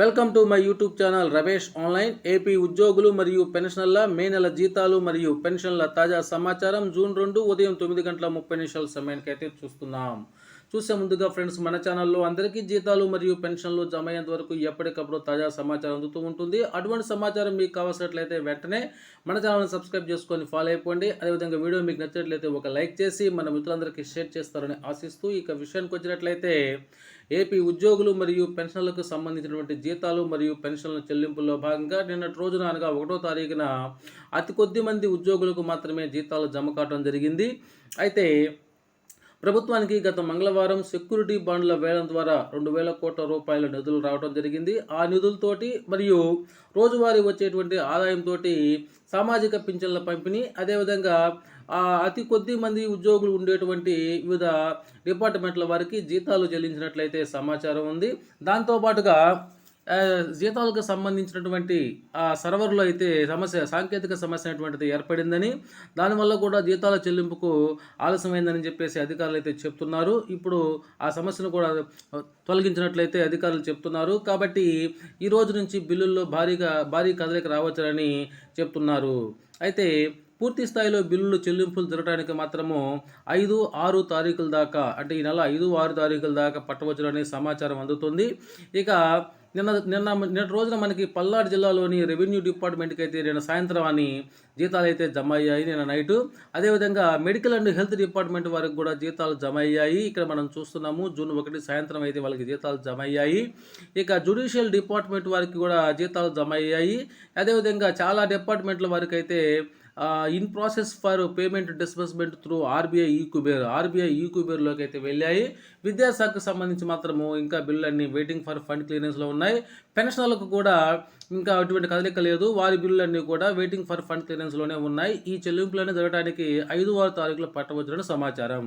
Welcome to my YouTube channel Ramesh online. AP ఉద్యోగులు మరియు పెన్షనర్ల మే నెల జీతాలు మరియు పెన్షన్ల తాజా సమాచారం జూన్ రెండు ఉదయం తొమ్మిది గంటల ముప్పై నిమిషాల సమయానికి అయితే చూస్తున్నాం. చూసే ముందుగా ఫ్రెండ్స్ మన ఛానల్లో అందరికీ జీతాలు మరియు పెన్షన్లు జమ అయ్యేంత వరకు ఎప్పటికప్పుడు తాజా సమాచారం అందుతూ ఉంటుంది. అటువంటి సమాచారం మీకు కావాల్సినట్లయితే వెంటనే మన ఛానల్ని సబ్స్క్రైబ్ చేసుకొని ఫాలో అయిపోండి. అదేవిధంగా వీడియో మీకు నచ్చినట్లయితే ఒక లైక్ చేసి మన మిత్రులందరికీ షేర్ చేస్తారని ఆశిస్తూ ఇక విషయానికి వచ్చినట్లయితే ఏపీ ఉద్యోగులు మరియు పెన్షన్లకు సంబంధించినటువంటి జీతాలు మరియు పెన్షన్ల చెల్లింపుల్లో భాగంగా నిన్నటి రోజున అనగా ఒకటో తారీఖున అతి కొద్ది మంది ఉద్యోగులకు మాత్రమే జీతాలు జమ కావడం జరిగింది. అయితే ప్రభుత్వానికి గత మంగళవారం సెక్యూరిటీ బాండ్ల వేలం ద్వారా రెండు వేల కోట్ల రూపాయల నిధులు రావడం జరిగింది. ఆ నిధులతోటి మరియు రోజువారీ వచ్చేటువంటి ఆదాయంతో సామాజిక పింఛన్ల పంపిణీ అదేవిధంగా ఆ అతి కొద్ది మంది ఉద్యోగులు ఉండేటువంటి వివిధ డిపార్ట్మెంట్ల వారికి జీతాలు చెల్లించినట్లయితే సమాచారం ఉంది. దాంతోపాటుగా జీతాలకు సంబంధించినటువంటి ఆ సర్వర్లో అయితే సమస్య సాంకేతిక సమస్య అనేటువంటిది ఏర్పడిందని దానివల్ల కూడా జీతాల చెల్లింపుకు ఆలస్యమైందని చెప్పేసి అధికారులు అయితే చెప్తున్నారు. ఇప్పుడు ఆ సమస్యను కూడా తొలగించినట్లయితే అధికారులు చెప్తున్నారు. కాబట్టి ఈ రోజు నుంచి బిల్లుల్లో భారీగా భారీ కదలిక రావచ్చునని చెప్తున్నారు. అయితే పూర్తి స్థాయిలో బిల్లులు చెల్లింపులు జరగడానికి మాత్రము ఐదు ఆరు తారీఖుల దాకా అంటే ఈ నెల ఐదు ఆరు తారీఖుల దాకా పట్టవచ్చునని సమాచారం అందుతుంది. ఇక నిన్న నిన్న నిన్న రోజున మనకి పల్నాడు జిల్లాలోని రెవెన్యూ డిపార్ట్మెంట్కి అయితే నిన్న సాయంత్రం అని జీతాలు అయితే జమ అయ్యాయి నిన్న నైటు. అదేవిధంగా మెడికల్ అండ్ హెల్త్ డిపార్ట్మెంట్ వారికి కూడా జీతాలు జమ అయ్యాయి ఇక్కడ మనం చూస్తున్నాము జూన్ ఒకటి సాయంత్రం అయితే వాళ్ళకి జీతాలు జమ అయ్యాయి ఇక జుడిషియల్ డిపార్ట్మెంట్ వారికి కూడా జీతాలు జమ అయ్యాయి అదేవిధంగా చాలా డిపార్ట్మెంట్ల వారికి అయితే in process for payment disbursement through RBI e Kuber RBI ఈ కుబేర్లోకి అయితే వెళ్ళాయి. విద్యాశాఖకు సంబంధించి మాత్రము ఇంకా బిల్లు అన్ని వెయిటింగ్ ఫర్ ఫండ్ క్లియరెన్స్లో ఉన్నాయి. పెన్షనర్లకు కూడా ఇంకా అటువంటి కదలిక లేదు. వారి బిల్లులన్నీ కూడా వెయిటింగ్ ఫర్ ఫండ్ క్లియరెన్స్లోనే ఉన్నాయి. ఈ చెల్లింపులన్నీ జరగడానికి ఐదు వారు తారీఖులో పట్టవచ్చునని సమాచారం.